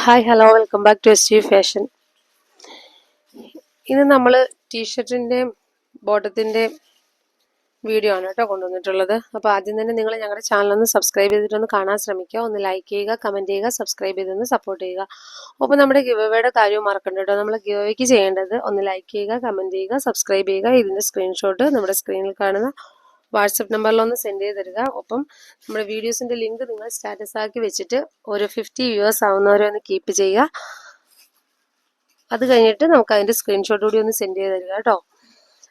Hi hello welcome back to S G fashion ഇന്ന് നമ്മൾ ടീഷർട്ടിന്റെയും ബോട്ടത്തിന്റെയും video ആണ് കേട്ടോ കൊണ്ടുവന്നിട്ടുള്ളത്. അപ്പോൾ ആദ്യം തന്നെ നിങ്ങൾ ഞങ്ങളുടെ ചാനലൊന്ന് സബ്സ്ക്രൈബ് ചെയ്തിട്ടൊന്ന് കാണാൻ ശ്രമിക്കുക. ഒന്ന് ലൈക്ക് ചെയ്യുക കമന്റ് ചെയ്യുക സബ്സ്ക്രൈബ് ചെയ്തൊന്ന് സപ്പോർട്ട് ചെയ്യുക. അപ്പോൾ നമ്മുടെ ഗിവവേയുടെ കാര്യവും മറക്കണ്ട കേട്ടോ. നമ്മൾ ഗിവവേക്ക് ചെയ്യേണ്ടത് ഒന്ന് ലൈക്ക് ചെയ്യുക കമന്റ് ചെയ്യുക സബ്സ്ക്രൈബ് ചെയ്യുക. ഇതിന്റെ സ്ക്രീൻഷോട്ട് നമ്മുടെ സ്ക്രീനിൽ കാണുന്ന വാട്സപ്പ് നമ്പറിലൊന്ന് സെൻഡ് ചെയ്ത് തരിക ഒപ്പം നമ്മുടെ വീഡിയോസിന്റെ ലിങ്ക് നിങ്ങൾ സ്റ്റാറ്റസ് ആക്കി വെച്ചിട്ട് ഒരു ഫിഫ്റ്റി വ്യൂവേഴ്സ് ആവുന്നവരെ ഒന്ന് കീപ്പ് ചെയ്യുക. അത് കഴിഞ്ഞിട്ട് നമുക്ക് അതിന്റെ സ്ക്രീൻഷോട്ട് കൂടി ഒന്ന് സെൻഡ് ചെയ്ത് തരിക കേട്ടോ.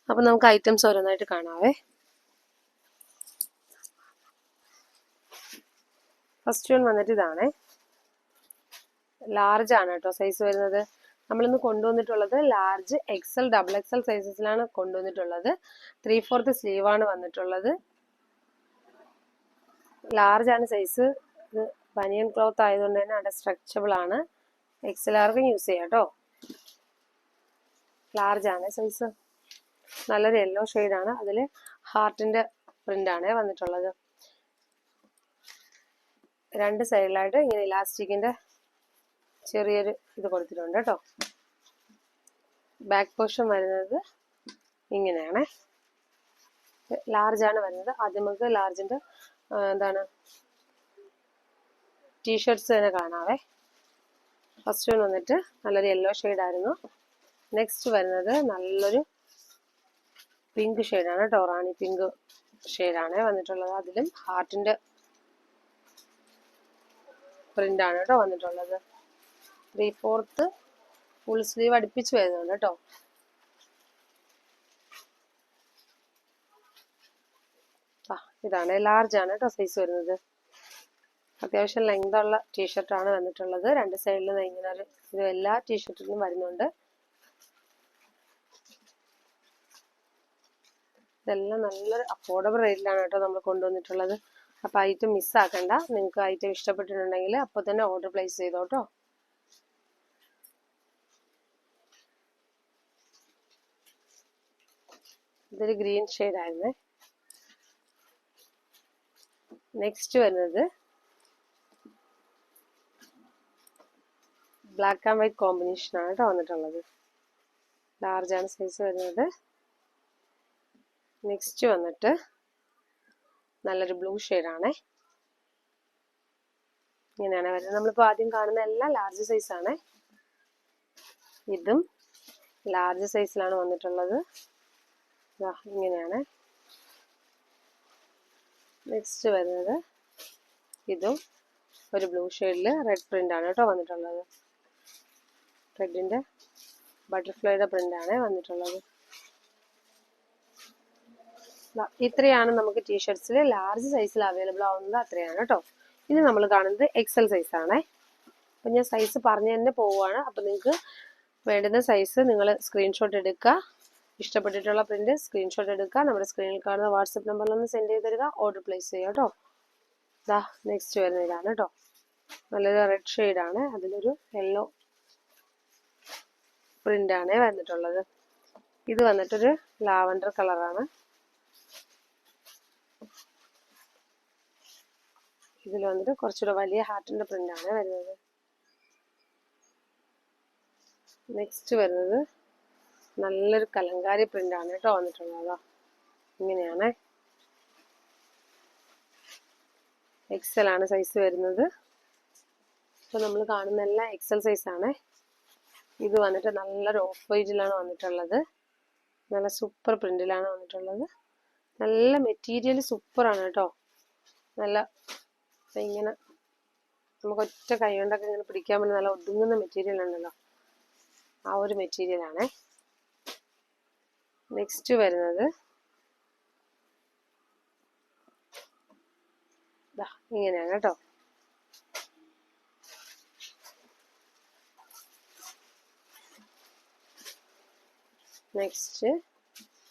അപ്പം നമുക്ക് ഐറ്റംസ് ഓരോന്നായിട്ട് കാണാവേ. ഫസ്റ്റ് വൺ വന്നിട്ട് ഇതാണേ. ലാർജ് ആണ് കേട്ടോ. സൈസ് വരുന്നത് നമ്മളിന്ന് കൊണ്ടുവന്നിട്ടുള്ളത് ലാർജ് എക്സൽ ഡബിൾ എക്സൽ സൈസസിലാണ് കൊണ്ടുവന്നിട്ടുള്ളത്. ത്രീ ഫോർത്ത് ആണ് വന്നിട്ടുള്ളത്. ലാർജ് ആണ് സൈസ് ഇത് ബനിയൻ ക്ലോത്ത് ആയതുകൊണ്ട് തന്നെ അവിടെ സ്ട്രെച്ചബിൾ ആണ്. എക്സൽ ആർക്കും യൂസ് ചെയ്യാം കേട്ടോ. ലാർജ് ആണ് സൈസ് നല്ലൊരു യെല്ലോ ആണ്. അതിൽ ഹാർട്ടിന്റെ പ്രിന്റ് ആണ് വന്നിട്ടുള്ളത്. രണ്ട് സൈഡിലായിട്ട് ഇങ്ങനെ ഇലാസ്റ്റിക്കിന്റെ ചെറിയൊരു ഇത് കൊടുത്തിട്ടുണ്ട് കേട്ടോ. ബാക്ക് പോർഷൻ വരുന്നത് ഇങ്ങനെയാണ്. ലാർജാണ് വരുന്നത്. ആദ്യം നമുക്ക് ലാർജിന്റെ എന്താണ് ടീഷർട്സ് തന്നെ കാണാവേ. ഫസ്റ്റ് വൺ വന്നിട്ട് നല്ലൊരു യെല്ലോ ആയിരുന്നു. നെക്സ്റ്റ് വരുന്നത് നല്ലൊരു പിങ്ക് ഷെയ്ഡാണ് ടോറാണി റാണി പിങ്ക് ഷെയ്ഡാണ് വന്നിട്ടുള്ളത്. അതിലും ഹാർട്ടിന്റെ പ്രിന്റ് ആണ് കേട്ടോ വന്നിട്ടുള്ളത്. ത്രീ ഫോർത്ത് ഫുൾ സ്ലീവ് അടുപ്പിച്ച് വരുന്നുണ്ട് കേട്ടോ. ഇതാണ് ലാർജ് ആണ് കേട്ടോ സൈസ് വരുന്നത്. അത്യാവശ്യം ലെങ്ത് ഉള്ള ടീഷർട്ടാണ് വന്നിട്ടുള്ളത്. രണ്ട് സൈഡിലും ഇങ്ങനെ ഒരു ഇത് എല്ലാ ടീഷർട്ടിലും വരുന്നുണ്ട്. ഇതെല്ലാം നല്ലൊരു അഫോർഡബിൾ റേറ്റിലാണ് കേട്ടോ നമ്മൾ കൊണ്ടുവന്നിട്ടുള്ളത്. അപ്പോൾ ഐറ്റം മിസ്സാക്കണ്ട നിങ്ങൾക്ക് ഐറ്റം ഇഷ്ടപ്പെട്ടിട്ടുണ്ടെങ്കിൽ അപ്പോൾ തന്നെ ഓർഡർ പ്ലേസ് ചെയ്തോട്ടോ ഇതൊരു ഗ്രീൻ ഷെയ്ഡായിരുന്നേ നെക്സ്റ്റ് വരുന്നത് ബ്ലാക്ക് ആൻഡ് വൈറ്റ് കോമ്പിനേഷൻ ആണ് കേട്ടോ വന്നിട്ടുള്ളത്. ലാർജ് ആണ് സൈസ് വരുന്നത്. നെക്സ്റ്റ് വന്നിട്ട് നല്ലൊരു ബ്ലൂ ആണേ. ഇങ്ങനെയാണ് വരുന്നത്. നമ്മളിപ്പോൾ ആദ്യം കാണുന്ന എല്ലാം ലാർജ് സൈസ് ആണേ. ഇതും ലാർജ് സൈസിലാണ് വന്നിട്ടുള്ളത്. ഇങ്ങനെയാണ്. നെക്സ്റ്റ് വരുന്നത് ഇതും ഒരു ബ്ലൂ ഷെയ്ഡിൽ റെഡ് പ്രിന്റ് ആണ് കേട്ടോ വന്നിട്ടുള്ളത്. റെഡിന്റെ ബട്ടർഫ്ലൈയുടെ പ്രിന്റ് ആണ് വന്നിട്ടുള്ളത്. ഇത്രയാണ് നമുക്ക് ടീഷർട്സിൽ ലാർജ് സൈസിൽ അവൈലബിൾ ആവുന്നത് അത്രയാണ് കേട്ടോ. ഇനി നമ്മൾ കാണുന്നത് എക്സൽ സൈസ് ആണേ. അപ്പം ഞാൻ സൈസ് പറഞ്ഞു തന്നെ പോവുകയാണ് അപ്പം നിങ്ങൾക്ക് വേണ്ടുന്ന സൈസ് നിങ്ങൾ സ്ക്രീൻഷോട്ട് എടുക്കുക. ഇഷ്ടപ്പെട്ടിട്ടുള്ള പ്രിന്റ് സ്ക്രീൻഷോട്ട് എടുക്കുക. നമ്മുടെ സ്ക്രീനിൽ കാണുന്ന വാട്സപ്പ് നമ്പറിൽ ഒന്ന് സെൻഡ് ചെയ്ത് തരിക. ഓർഡർ പ്ലേസ് ചെയ്യുക കേട്ടോ ദാ നെക്സ്റ്റ് വരുന്ന ഇതാണ് കേട്ടോ നല്ലൊരു റെഡ് ഷെയ്ഡാണ് അതിലൊരു യെല്ലോ പ്രിന്റ് ആണ് വന്നിട്ടുള്ളത്. ഇത് വന്നിട്ടൊരു ലാവൻഡർ കളറാണ് ഇതിൽ വന്നിട്ട് കുറച്ചുകൂടെ വലിയ ഹാർട്ടിന്റെ പ്രിന്റാണ് വരുന്നത്. നെക്സ്റ്റ് വരുന്നത് നല്ലൊരു കലങ്കാരി പ്രിന്റ് ആണ് കേട്ടോ വന്നിട്ടുള്ളത്. ഇങ്ങനെയാണ്. എക്സൽ ആണ് സൈസ് വരുന്നത്. ഇപ്പൊ നമ്മൾ കാണുന്ന എല്ലാം എക്സൽ ആണ്. ഇത് വന്നിട്ട് നല്ലൊരു ഓഫ് വൈറ്റിലാണ് വന്നിട്ടുള്ളത്. നല്ല സൂപ്പർ പ്രിന്റിലാണ് വന്നിട്ടുള്ളത്. നല്ല മെറ്റീരിയൽ സൂപ്പറാണ് കേട്ടോ. നല്ല ഇങ്ങനെ നമുക്ക് ഒറ്റ കൈ കൊണ്ടൊക്കെ ഇങ്ങനെ പിടിക്കാൻ പറ്റുന്ന നല്ല ഒതുങ്ങുന്ന മെറ്റീരിയൽ ഉണ്ടല്ലോ. ആ ഒരു മെറ്റീരിയൽ ആണേ. നെക്സ്റ്റ് വരുന്നത്. ഇങ്ങനെയാണ് കേട്ടോ. നെക്സ്റ്റ്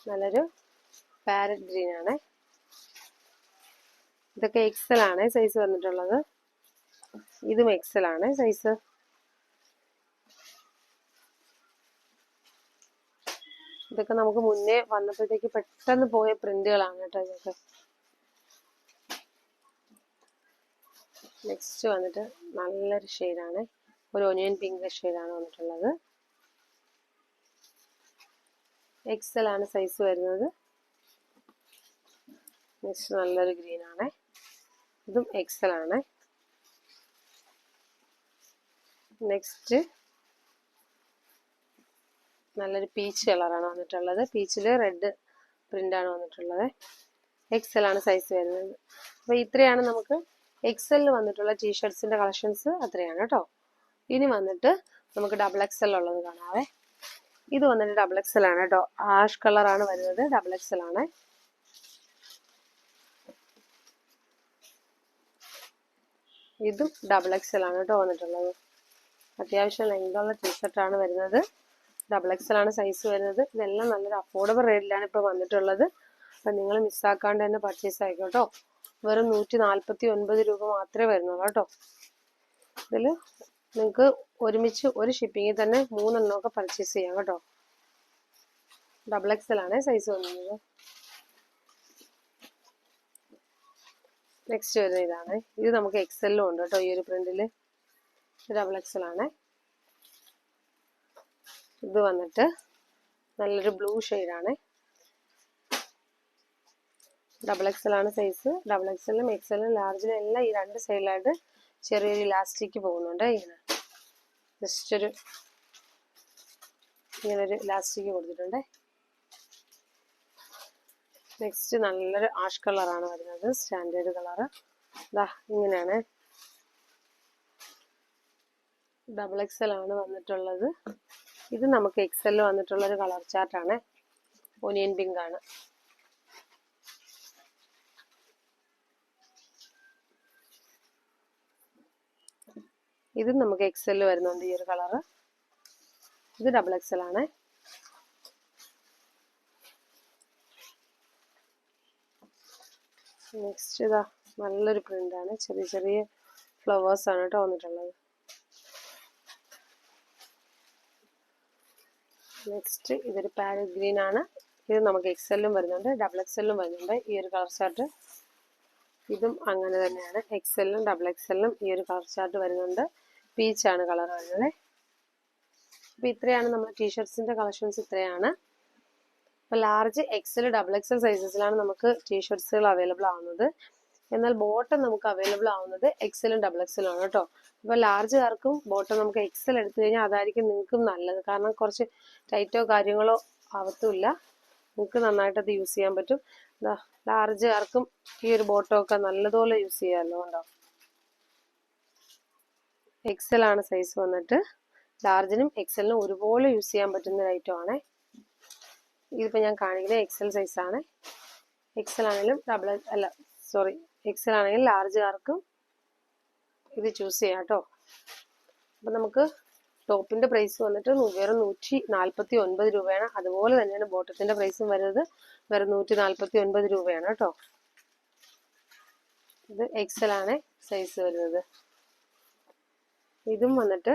നല്ലൊരു പാരറ്റ് ഗ്രീൻ ആണ്. ഇതൊക്കെ എക്സൽ ആണ് സൈസ് വന്നിട്ടുള്ളത്. ഇതും എക്സൽ ആണ് സൈസ് ഇതൊക്കെ നമുക്ക് മുന്നേ വന്നപ്പോഴത്തേക്ക് പെട്ടെന്ന് പോയ പ്രിന്റുകളാണ് കേട്ടോ ഇതൊക്കെ. നെക്സ്റ്റ് വന്നിട്ട് നല്ലൊരു ഷെയ്ഡാണ്. ഒരു ഒനിയൻ പിങ്ക് ഷെയ്ഡാണ് വന്നിട്ടുള്ളത്. എക്സൽ ആണ് സൈസ് വരുന്നത്. നെക്സ്റ്റ് നല്ലൊരു ഗ്രീൻ ആണ്. ഇതും എക്സൽ ആണ്. നെക്സ്റ്റ് നല്ലൊരു പീച്ച് കളറാണ് വന്നിട്ടുള്ളത്. പീച്ചിൽ റെഡ് പ്രിന്റാണ് വന്നിട്ടുള്ളത്. എക്സൽ ആണ് സൈസ് വരുന്നത്. അപ്പോൾ ഇത്രയാണ് നമുക്ക് എക്സലിൽ വന്നിട്ടുള്ള ടീഷർട്സിന്റെ കളക്ഷൻസ് അത്രയാണ് കേട്ടോ ഇനി വന്നിട്ട് നമുക്ക് ഡബിൾ എക്സൽ ഉള്ളത് കാണാവേ. ഇത് വന്നിട്ട് ഡബിൾ എക്സൽ ആണ് കേട്ടോ ആഷ് കളറാണ് വരുന്നത്. ഡബിൾ എക്സൽ ആണ്. ഇതും ഡബിൾ എക്സൽ ആണ് കേട്ടോ വന്നിട്ടുള്ളത്. അത്യാവശ്യം ലെങ്തുള്ള ടീഷർട്ടാണ് വരുന്നത്. ഡബിൾ എക്സൽ ആണ് സൈസ് വരുന്നത്. ഇതെല്ലാം നല്ലൊരു അഫോർഡബിൾ റേറ്റിലാണ് ഇപ്പോൾ വന്നിട്ടുള്ളത്. അപ്പം നിങ്ങൾ മിസ്സാക്കാണ്ട് തന്നെ പർച്ചേസ് ആയിക്കോട്ടോ വെറും നൂറ്റി നാൽപ്പത്തി ഒൻപത് രൂപ മാത്രമേ വരുന്നുള്ളൂ കേട്ടോ ഇതിൽ നിങ്ങൾക്ക് ഒരുമിച്ച് ഒരു ഷിപ്പിങ്ങിൽ തന്നെ മൂന്നെണ്ണമൊക്കെ പർച്ചേസ് ചെയ്യാം കേട്ടോ. ഡബിൾ എക്സൽ ആണ് സൈസ് വന്നത് നെക്സ്റ്റ് വരുന്ന ഇതാണ്. ഇത് നമുക്ക് എക്സലിലും ഉണ്ട് കേട്ടോ ഈ ഒരു പ്രിന്റിൽ ഡബിൾ എക്സൽ ആണ് ഇത് വന്നിട്ട് നല്ലൊരു ബ്ലൂ ആണ് ഡബിൾ എക്സൽ ആണ് സൈസ് ഡബിൾ എക്സലും എക്സലും ലാർജിലും എല്ലാം ഈ രണ്ട് സൈഡിലായിട്ട് ചെറിയൊരു ഇലാസ്റ്റിക് പോകുന്നുണ്ട്. ഇങ്ങനെ ജസ്റ്റ് ഒരു ഇങ്ങനൊരു ഇലാസ്റ്റിക് കൊടുത്തിട്ടുണ്ട്. നെക്സ്റ്റ് നല്ലൊരു ആഷ് കളറാണ് വരുന്നത്. സ്റ്റാൻഡേർഡ് കളറ് ഇതാ ഇങ്ങനെയാണ്. ഡബിൾ എക്സൽ ആണ് വന്നിട്ടുള്ളത്. ഇത് നമുക്ക് എക്സലിൽ വന്നിട്ടുള്ള ഒരു കളർ ചാർട്ടാണ്. ഒനിയൻ പിങ്ക് ആണ്. ഇത് നമുക്ക് എക്സലിൽ വരുന്നുണ്ട് ഈ ഒരു കളറ്. ഇത് ഡബിൾ എക്സൽ ആണ്. നെക്സ്റ്റ് ഇതാ നല്ലൊരു പ്രിന്റ് ആണ്. ചെറിയ ചെറിയ ഫ്ലവേഴ്സ് ആണ് കേട്ടോ വന്നിട്ടുള്ളത്. നെക്സ്റ്റ് ഇതൊരു പാരൽ ഗ്രീൻ ആണ്. ഇത് നമുക്ക് എക്സെല്ലും വരുന്നുണ്ട്. ഡബിൾ എക്സെല്ലും വരുന്നുണ്ട്. ഈ ഒരു കളർ ചാർട്ട് ഇതും അങ്ങനെ തന്നെയാണ്. എക്സെല്ലും ഡബിൾ എക്സെല്ലും ഈ ഒരു കളർ ചാർട്ട് വരുന്നുണ്ട്. പീച്ചാണ് കളർ വരുന്നത്. അപ്പോൾ ഇത്രയാണ് നമ്മുടെ ടീഷർട്സിന്റെ കളക്ഷൻസ് ഇത്രയാണ്. അപ്പോൾ ലാർജ് എക്സൽ ഡബിൾ എക്സൽ സൈസസിലാണ് നമുക്ക് ടീഷർട്സുകൾ അവൈലബിൾ ആവുന്നത്. എന്നാൽ ബോട്ടം നമുക്ക് അവൈലബിൾ ആവുന്നത് എക്സലും ഡബിൾ എക്സലും ആണ് കേട്ടോ ഇപ്പൊ ലാർജ് കാർക്കും ബോട്ടം നമുക്ക് എക്സൽ എടുത്തു കഴിഞ്ഞാൽ അതായിരിക്കും നിങ്ങൾക്കും നല്ലത്. കാരണം കുറച്ച് ടൈറ്റോ കാര്യങ്ങളോ ആവത്തുമില്ല. നിങ്ങൾക്ക് നന്നായിട്ട് അത് യൂസ് ചെയ്യാൻ പറ്റും. ലാർജ് കാർക്കും ഈ ഒരു ബോട്ടോ ഒക്കെ നല്ലതുപോലെ യൂസ് ചെയ്യാമല്ലോ ഉണ്ടോ എക്സൽ ആണ് സൈസ് വന്നിട്ട്. ലാർജിനും എക്സലിനും ഒരുപോലെ യൂസ് ചെയ്യാൻ പറ്റുന്ന ഐറ്റം ആണേ. ഇതിപ്പോൾ ഞാൻ കാണിക്കുന്നത് എക്സൽ സൈസ് ആണ്. എക്സൽ ആണെങ്കിലും ഡബിൾ അല്ല സോറി എക്സൽ ആണെങ്കിൽ ലാർജുകാർക്കും ഇത് ചൂസ് ചെയ്യാം കേട്ടോ അപ്പം നമുക്ക് ടോപ്പിന്റെ പ്രൈസ് വന്നിട്ട് വെറും നൂറ്റി നാൽപ്പത്തി ഒൻപത് രൂപയാണ്. അതുപോലെ തന്നെയാണ് ബോട്ടത്തിന്റെ പ്രൈസും വരുന്നത്. വെറും നൂറ്റി നാൽപ്പത്തി ഒൻപത് രൂപയാണ് കേട്ടോ ഇത് എക്സൽ ആണ് സൈസ് വരുന്നത്. ഇതും വന്നിട്ട്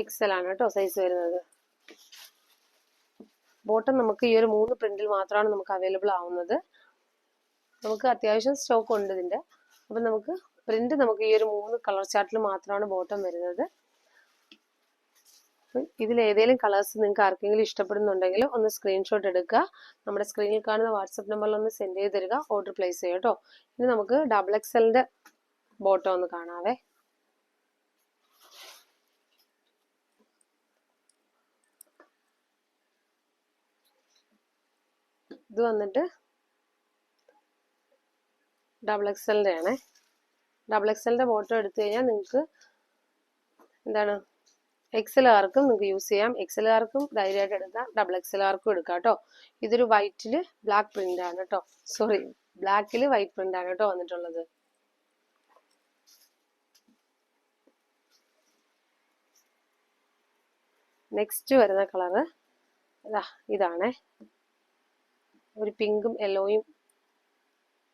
എക്സൽ ആണ് കേട്ടോ സൈസ് വരുന്നത്. ബോട്ടം നമുക്ക് ഈ ഒരു മൂന്ന് പ്രിന്റിൽ മാത്രമാണ് നമുക്ക് അവൈലബിൾ ആവുന്നത്. നമുക്ക് അത്യാവശ്യം സ്റ്റോക്ക് ഉണ്ട് ഇതിന്റെ. അപ്പം നമുക്ക് പ്രിന്റ് നമുക്ക് ഈ ഒരു മൂന്ന് കളർ ചാർട്ടിൽ മാത്രമാണ് ബോട്ടം വരുന്നത്. ഇതിൽ ഏതെങ്കിലും കളേഴ്സ് നിങ്ങൾക്ക് ആർക്കെങ്കിലും ഇഷ്ടപ്പെടുന്നുണ്ടെങ്കിൽ ഒന്ന് സ്ക്രീൻഷോട്ട് എടുക്കുക. നമ്മുടെ സ്ക്രീനിൽ കാണുന്ന വാട്സപ്പ് നമ്പറിൽ ഒന്ന് സെൻഡ് ചെയ്ത് തരിക. ഓർഡർ പ്ലേസ് ചെയ്യുക കേട്ടോ. ഇനി നമുക്ക് ഡബിൾ എക്സലിന്റെ ബോട്ടം ഒന്ന് കാണാവേ. ഇത് വന്നിട്ട് ഡബിൾ എക്സലിന്റെ ആണേ ഡബിൾ എക്സലിന്റെ ബോട്ടം എടുത്തു കഴിഞ്ഞാൽ നിങ്ങൾക്ക് എന്താണ്? എക്സലുകാർക്കും നിങ്ങൾക്ക് യൂസ് ചെയ്യാം. എക്സലുകാർക്കും ധൈര്യമായിട്ട് എടുക്കാം. ഡബിൾ എക്സലുകാർക്കും എടുക്കാം കേട്ടോ. ഇതൊരു വൈറ്റിൽ ബ്ലാക്ക് പ്രിന്റ് ആണ് കേട്ടോ. സോറി ബ്ലാക്കിൽ വൈറ്റ് പ്രിന്റ് ആണ് കേട്ടോ വന്നിട്ടുള്ളത്. നെക്സ്റ്റ് വരുന്ന കളറ് ഇതാ ഇതാണേ. ഒരു പിങ്കും യെല്ലോയും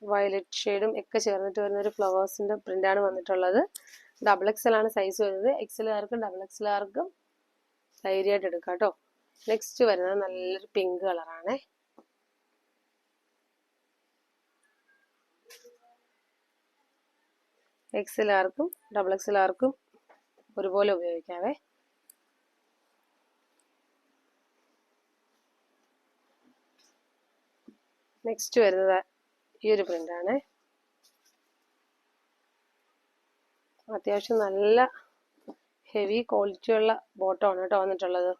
വയലറ്റ് ഷെയ്ഡും ഒക്കെ ചേർന്നിട്ട് വരുന്ന ഒരു ഫ്ലവേഴ്സിന്റെ പ്രിന്റാണ് വന്നിട്ടുള്ളത്. ഡബിൾ എക്സ് എൽ ആണ് സൈസ് വരുന്നത്. എക്സലുകാർക്കും ഡബിൾ എക്സ് എക്സലുകാർക്കും ധൈര്യമായിട്ട് എടുക്കാം കേട്ടോ. നെക്സ്റ്റ് വരുന്നത് നല്ലൊരു പിങ്ക് കളറാണ് എക്സലുകാർക്കും ഡബിൾ എക്സ് എക്സലുകാർക്കും ഒരുപോലെ ഉപയോഗിക്കാവേ. നെക്സ്റ്റ് വരുന്നത് ഈ ഒരു പ്രിന്റാണ് അത്യാവശ്യം നല്ല ഹെവി ക്വാളിറ്റിയുള്ള ബോട്ടമാണ് കേട്ടോ വന്നിട്ടുള്ളത്.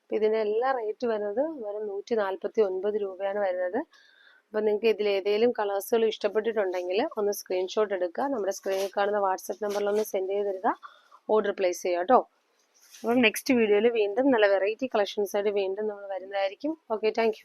അപ്പം ഇതിന്റെ എല്ലാ റേറ്റ് വരുന്നത് വെറും നൂറ്റി നാൽപ്പത്തി ഒൻപത് രൂപയാണ് വരുന്നത്. അപ്പം നിങ്ങൾക്ക് ഇതിൽ ഏതെങ്കിലും കളേഴ്സുകൾ ഇഷ്ടപ്പെട്ടിട്ടുണ്ടെങ്കിൽ ഒന്ന് സ്ക്രീൻഷോട്ട് എടുക്കുക. നമ്മുടെ സ്ക്രീനിൽ കാണുന്ന വാട്സപ്പ് നമ്പറിൽ ഒന്ന് സെൻഡ് ചെയ്ത് തരിക. ഓർഡർ പ്ലേസ് ചെയ്യുക കേട്ടോ. അപ്പം നെക്സ്റ്റ് വീഡിയോയിൽ വീണ്ടും നല്ല വെറൈറ്റി കളക്ഷൻസ് ആയിട്ട് വീണ്ടും നമ്മൾ വരുന്നതായിരിക്കും. Okay thank